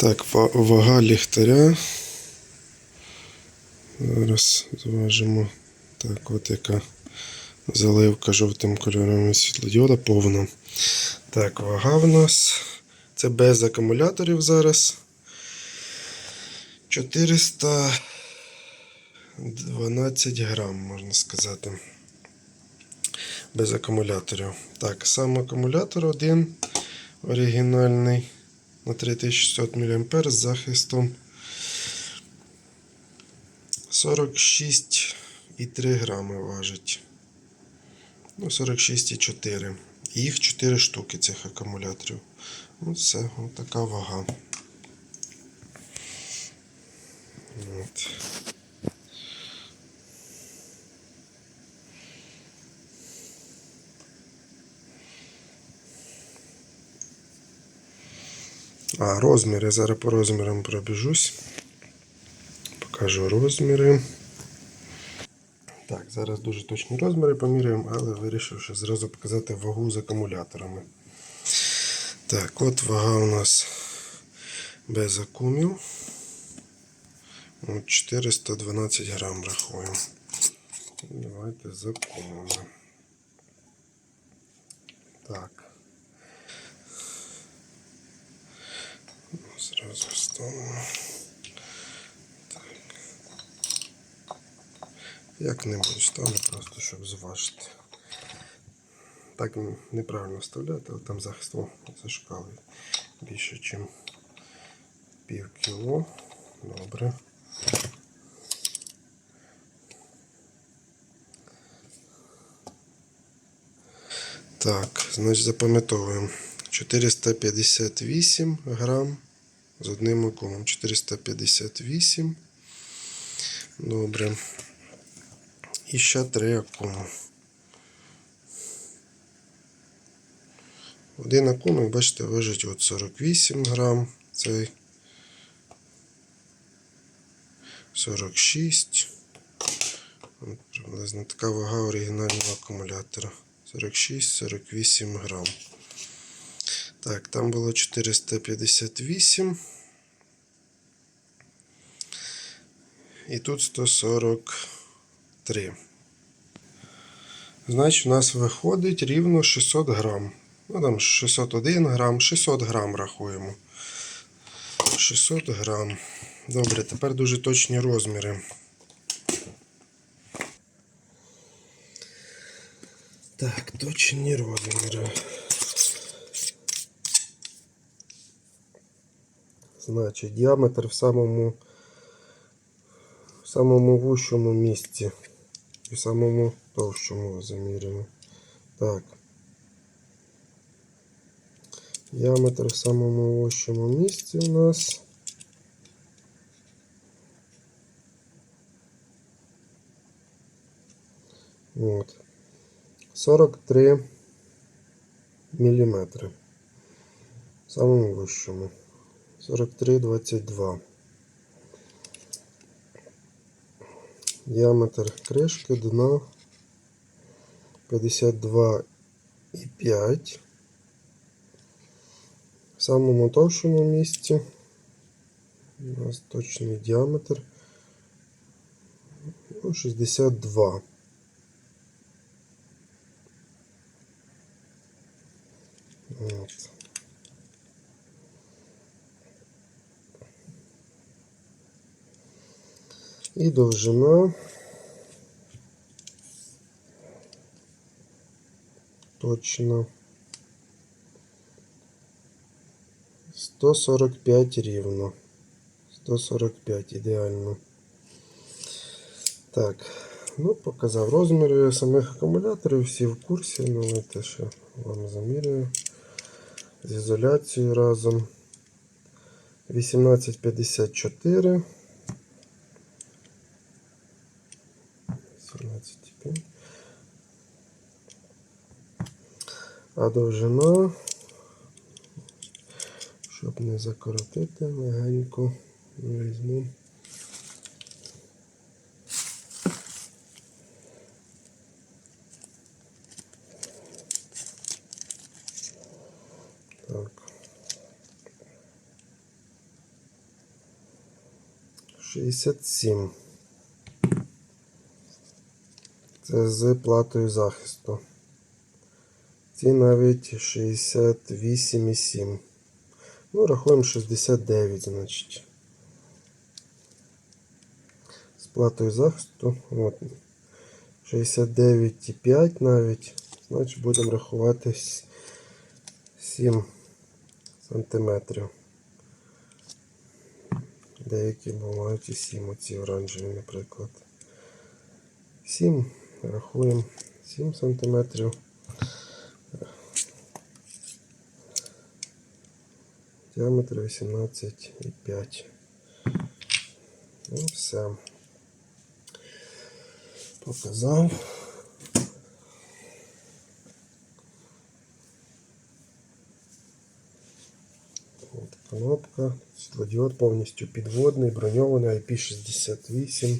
Так, вага ліхтаря. Зараз зважимо. Так, от яка заливка жовтим кольором світлодіода повна. Так, вага в нас. Це без акумуляторів зараз. 412 грам, можна сказати. Без акумуляторів. Так, сам акумулятор один оригінальний на 3600 мА з захистом 46,3 грами важить. Ну, 46,4. І Їх 4 штуки цих акумуляторів. Ну, все, така вага. От. А, розміри. Зараз по розмірам пробіжусь. Покажу розміри. Так, зараз дуже точні розміри поміряємо, але вирішив ще зразу показати вагу з акумуляторами. Так, от вага у нас без акумів. От 412 грам рахуємо. Давайте з акумами. Так. Зразу вставимо. Так. Як-небудь ставлю просто, щоб зважити. Так неправильно вставляти, але там захист о, зашкалує більше, ніж пів кіло. Добре. Так, значить запам'ятовуємо. 458 грам з одним окомом. 458. Добре. І ще три акуми. Один акум, як бачите, важить от 48 грам. Цей 46. От приблизно така вага оригінального акумулятора. 46-48 грам. Так, там було 458. І тут 143. Значить, у нас виходить рівно 600 грам. Ну там 601 грам, 600 грам рахуємо. 600 грам. Добре, тепер дуже точні розміри. Так, точні розміри. Значить, діаметр в самому в самому вущому місці і в самому товщому заміряно. Так. Діаметр в самому вущому місці у нас. От. 43 міліметри. В самому вищому. 43,22. Діаметр кришки дна 52,5. В самому товщому місці у нас точний діаметр ну, 62. От. І довжина точно 145 рівно. 145 ідеально. Так, ну, показав розміри самих акумуляторів, всі в курсі, ну але те, що вам замірюю. З ізоляцією разом 1854. А довжина, щоб не закоротити, легенько візьму. Так. 67. Це з платою захисту. Ці навіть 68,7. Ну, рахуємо 69, значить. З платою захисту. От. 69,5 навіть. Значить будемо рахувати 7 сантиметрів. Деякі бувають і 7 оці оранжеві, наприклад. 7. Рахуємо 7 сантиметрів. Діаметр 18,5. Ну, все. Показав. От кнопка. Світлодіод повністю підводний, броньований IP68.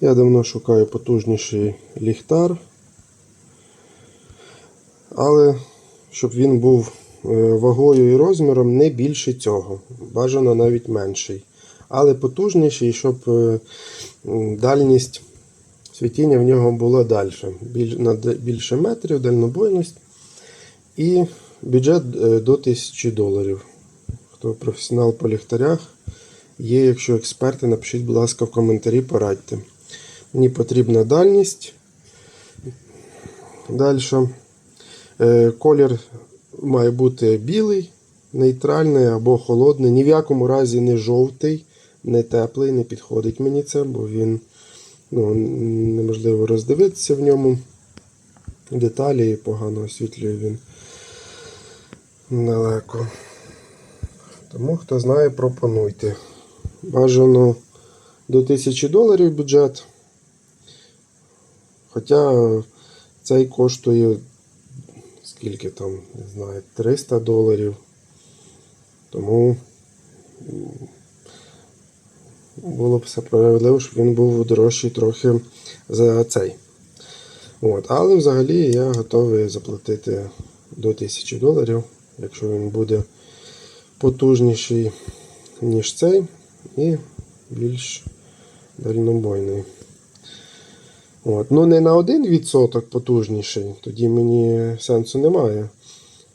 Я давно шукаю потужніший ліхтар. Але щоб він був е, вагою і розміром не більше цього. Бажано навіть менший. Але потужніший, щоб е, дальність світіння в нього була далі. Більше метрів, дальнобойність. І бюджет е, до 1000 доларів. Хто професіонал по ліхтарях, є, якщо експерти, напишіть, будь ласка, в коментарі, порадьте. Мені потрібна дальність. Далі. Е, Колір має бути білий, нейтральний або холодний. Ні в якому разі не жовтий, не теплий, не підходить мені це, бо він ну, неможливо роздивитися в ньому. Деталі погано освітлює він далеко. Тому, хто знає, пропонуйте. Бажано до 1000 доларів бюджет. Хоча цей коштує скільки там, не знаю, 300 доларів. Тому було б все справедливо, щоб він був дорожчий трохи за цей. От. Але взагалі я готовий заплатити до 1000 доларів, якщо він буде потужніший, ніж цей, і більш дальнобойний. От. Ну, не на 1% потужніший, тоді мені сенсу немає.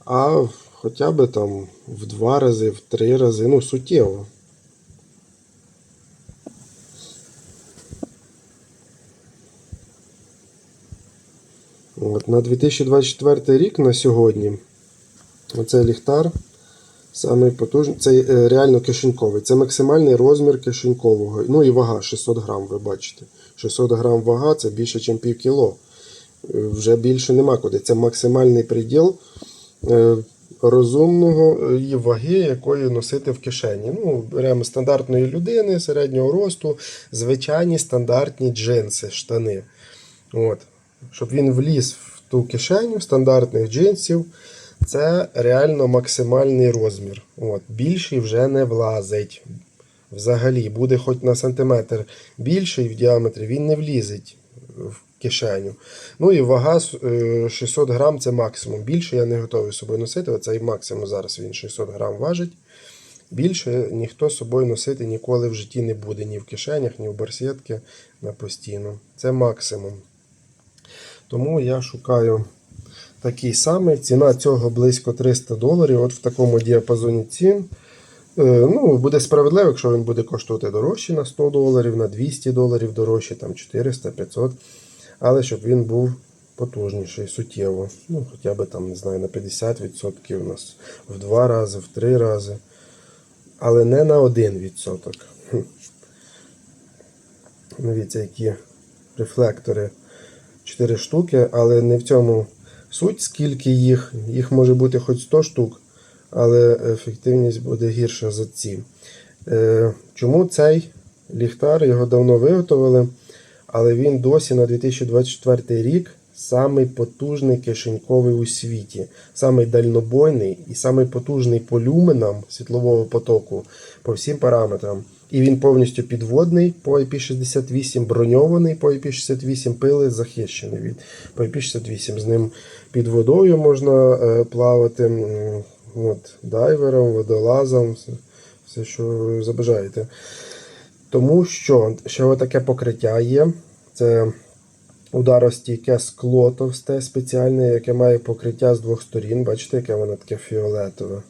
А хоча б там в 2 рази, в 3 рази, ну, суттєво. От, на 2024 рік на сьогодні оцей ліхтар самий потужний. Це е, реально кишеньковий. Це максимальний розмір кишенькового. Ну і вага 600 грам, ви бачите. 600 грам вага це більше, ніж пів кіло. Е, Вже більше нема куди. Це максимальний приділ е, розумного її ваги, якої носити в кишені. Ну, беремо стандартної людини середнього росту, звичайні стандартні джинси, штани. От. Щоб він вліз в ту кишеню стандартних джинсів, це реально максимальний розмір. От. Більший вже не влазить. Взагалі, буде хоч на сантиметр більший в діаметрі, він не влізить в кишеню. Ну і вага е, 600 грам це максимум. Більше я не готовий собою носити. Оцей максимум зараз він 600 грам важить. Більше ніхто з собою носити ніколи в житті не буде, ні в кишенях, ні в барсетки на постійно. Це максимум. Тому я шукаю такий самий. Ціна цього близько 300 доларів. От в такому діапазоні цін. Е, Ну, буде справедливо, якщо він буде коштувати дорожче на 100 доларів, на 200 доларів дорожче, там 400, 500. Але щоб він був потужніший, суттєво. Ну, хоча б там, не знаю, на 50% у нас в 2 рази, в 3 рази. Але не на 1%. Дивіться, які рефлектори. 4 штуки, але не в цьому суть, скільки їх. Їх може бути хоч 100 штук, але ефективність буде гірша за ці. Е, Чому цей ліхтар? Його давно виготовили, але він досі на 2024 рік самий потужний кишеньковий у світі, самий дальнобойний і самий потужний по люменам світлового потоку по всім параметрам. І він повністю підводний по IP68, броньований по IP68, пили захищений від по IP68. З ним під водою можна е, плавати, от, дайвером, водолазом, все, все, що забажаєте. Тому що ще таке покриття є. Це ударостійке скло товсте спеціальне, яке має покриття з двох сторін. Бачите, яке воно таке фіолетове.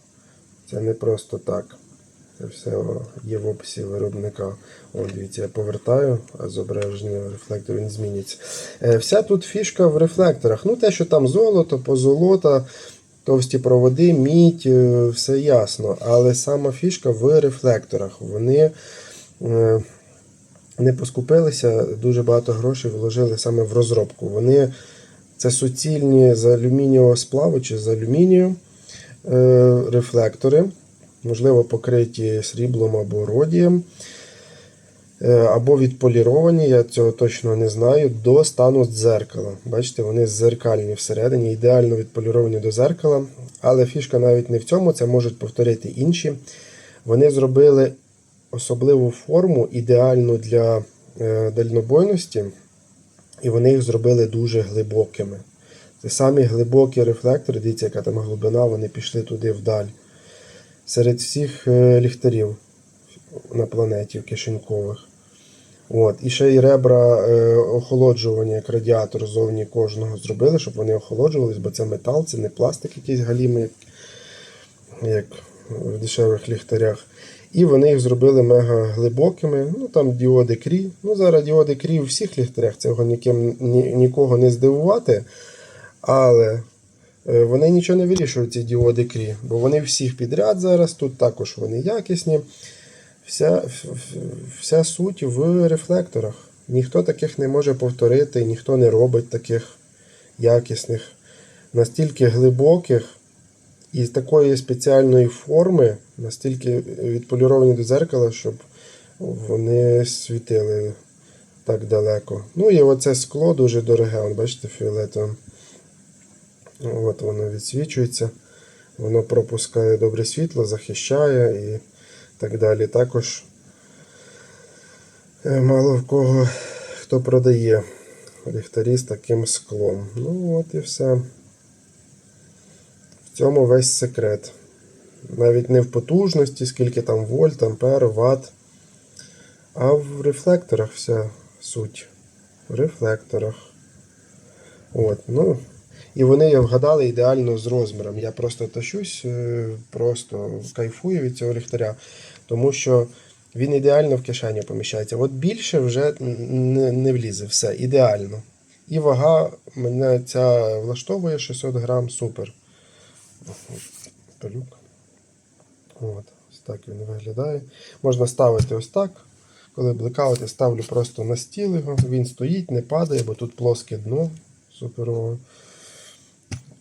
Це не просто так. Це все є в описі виробника. О, дивіться, я повертаю, а зображення рефлектору не зміниться. Е, Вся тут фішка в рефлекторах. Ну, те, що там золото, позолота, товсті проводи, мідь, е, все ясно. Але сама фішка в рефлекторах. Вони е, не поскупилися, дуже багато грошей вложили саме в розробку. Вони це суцільні з алюмінієвого сплаву чи з алюмінію е, рефлектори, можливо, покриті сріблом або родієм, е, або відполіровані, я цього точно не знаю, до стану дзеркала. Бачите, вони зеркальні всередині, ідеально відполіровані до зеркала. Але фішка навіть не в цьому, це можуть повторити інші. Вони зробили особливу форму, ідеальну для е, дальнобойності, і вони їх зробили дуже глибокими. Це самі глибокі рефлектори, дивіться, яка там глибина, вони пішли туди вдаль. Серед всіх е, ліхтарів на планеті кишенькових. От. І ще й ребра е, охолоджування, як радіатор зовні кожного зробили, щоб вони охолоджувались, бо це метал, це не пластик якийсь галімий, як в дешевих ліхтарях. І вони їх зробили мега глибокими. Ну там діоди крі. Ну зараз діоди крі у всіх ліхтарях, цього ніким, ні, нікого не здивувати. Але е, вони нічого не вирішують, ці діоди крі, бо вони всіх підряд зараз, тут також вони якісні. Вся, вся суть в рефлекторах. Ніхто таких не може повторити, ніхто не робить таких якісних, настільки глибоких і такої спеціальної форми, настільки відполіровані до зеркала, щоб вони світили так далеко. Ну і оце скло дуже дороге, от бачите, фіолетове. От воно відсвічується, воно пропускає добре світло, захищає і так далі. Також е, мало в кого хто продає ліхтарі з таким склом. Ну от і все. Цьому весь секрет. Навіть не в потужності, скільки там вольт, ампер, ватт, а в рефлекторах вся суть. В рефлекторах. От, ну, і вони я вгадали ідеально з розміром. Я просто тащусь, е, просто кайфую від цього ліхтаря, тому що він ідеально в кишеню поміщається. От більше вже не, не влізе. Все, ідеально. І вага мене ця влаштовує 600 грам, супер. Пилюк. От, ось так він виглядає. Можна ставити ось так. Коли блекаути, ставлю просто на стіл його. Він стоїть, не падає, бо тут плоске дно. Суперово.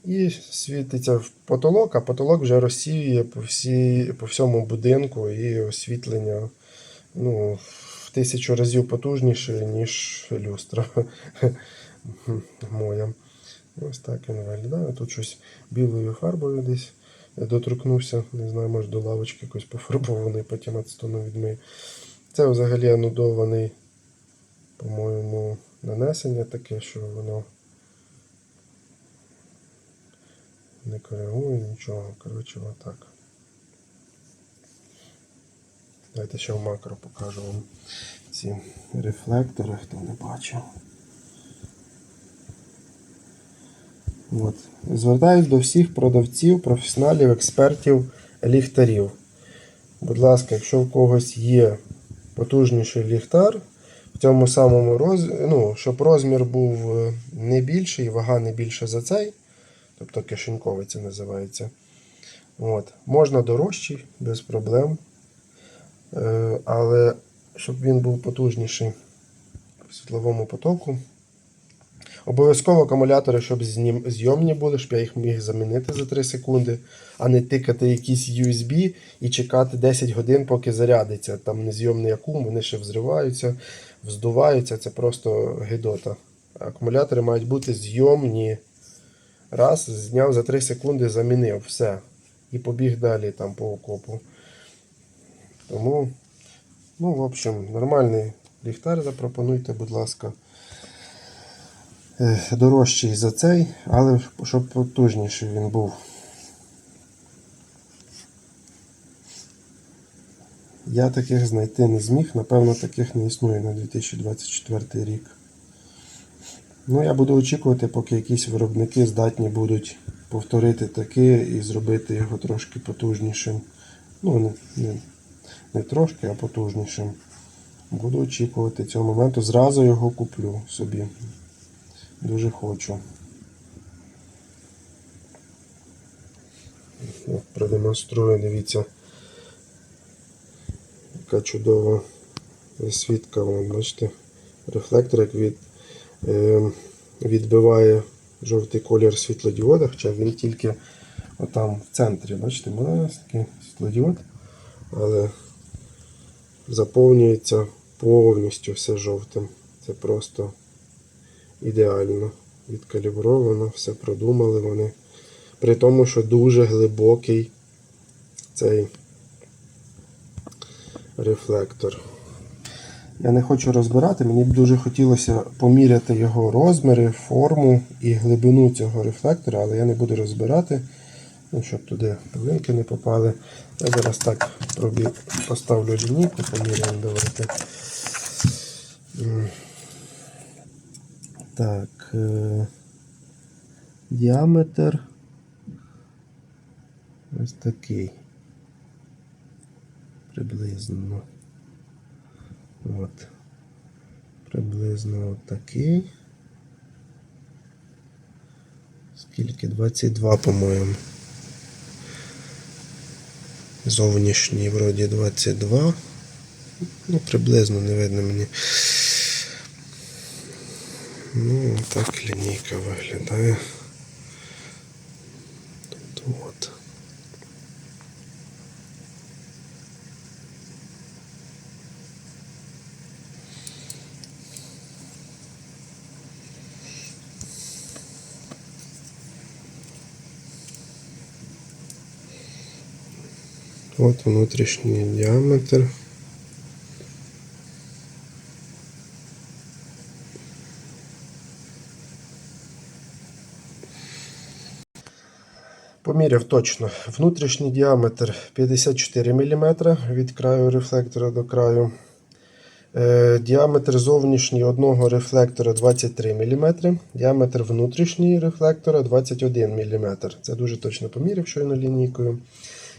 І світиться в потолок, а потолок вже розсіює по, всі, по всьому будинку і освітлення ну, в тисячу разів потужніше, ніж люстра моя. Ось так він виглядає. Тут щось білою фарбою десь доторкнувся. Не знаю, може до лавочки якось пофарбований, потім ацетоном відмию. Це взагалі анудований, по-моєму, нанесення таке, що воно не коригує нічого. Коротше, отак. Давайте ще в макро покажу вам ці рефлектори, хто не бачив. От. Звертаюсь до всіх продавців, професіоналів, експертів, ліхтарів. Будь ласка, якщо в когось є потужніший ліхтар, в цьому самому розмірі, ну, щоб розмір був е, не більший, вага не більша за цей, тобто кишеньковий це називається. От. Можна дорожчий, без проблем. Е, але щоб він був потужніший в світловому потоку. Обов'язково акумулятори, щоб зйомні були, щоб я їх міг замінити за 3 секунди, а не тикати якісь USB і чекати 10 годин, поки зарядиться. Там незйомний акум, вони ще взриваються, вздуваються, це просто гидота. Акумулятори мають бути зйомні. Раз, зняв за 3 секунди, замінив, все. І побіг далі там по окопу. Тому, ну, в общем, нормальний ліхтар запропонуйте, будь ласка. Е, Дорожчий за цей, але щоб потужніший він був. Я таких знайти не зміг, напевно, таких не існує на 2024 рік. Ну, я буду очікувати, поки якісь виробники здатні будуть повторити таке і зробити його трошки потужнішим. Ну, не, не, не трошки, а потужнішим. Буду очікувати цього моменту. Зразу його куплю собі. Дуже хочу. От, Продемонструю, дивіться. Яка чудова засвітка, вон, бачите, рефлектор як від, е, відбиває жовтий колір світлодіода, хоча він тільки отам в центрі, бачите, маленький світлодіод, але заповнюється повністю все жовтим. Це просто ідеально відкалібровано, все продумали вони. При тому, що дуже глибокий цей рефлектор. Я не хочу розбирати, мені б дуже хотілося поміряти його розміри, форму і глибину цього рефлектора, але я не буду розбирати, ну, щоб туди пилинки не попали. Я зараз так поставлю лінійку, поміряємо давайте. Так. Е... Діаметр. Ось такий. Приблизно. От. Приблизно такий. Скільки? 22, по-моєму. Зовнішній вроді 22. Ну, приблизно не видно мені. Ну, так лінійка виглядає. Тобто от. От внутрішній діаметр. Поміряв точно. Внутрішній діаметр 54 мм від краю рефлектора до краю. Е, Діаметр зовнішній одного рефлектора 23 мм, діаметр внутрішній рефлектора 21 мм. Це дуже точно поміряв щойно лінійкою.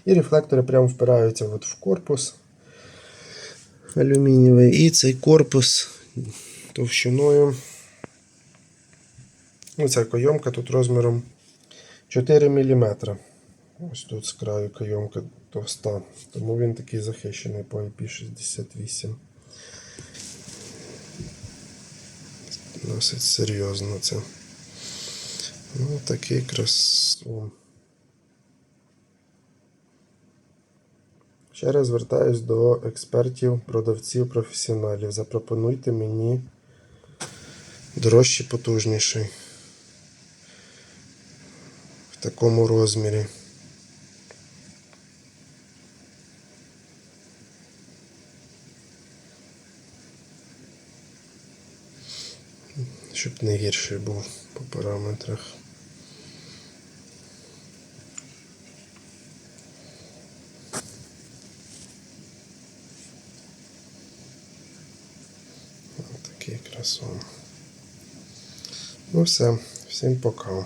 І рефлектори прямо впираються от в корпус алюмінієвий. І цей корпус товщиною. Оця кайомка тут розміром 4 мм. Ось тут з краю кайомка товста. Тому він такий захищений по IP68. Досить серйозно це. Ну, такий красун. Ще раз звертаюсь до експертів, продавців, професіоналів. Запропонуйте мені дорожчий потужніший такому розмірі. Щоб не гірший був по параметрах. Ось такий красун. Ну все, всім пока.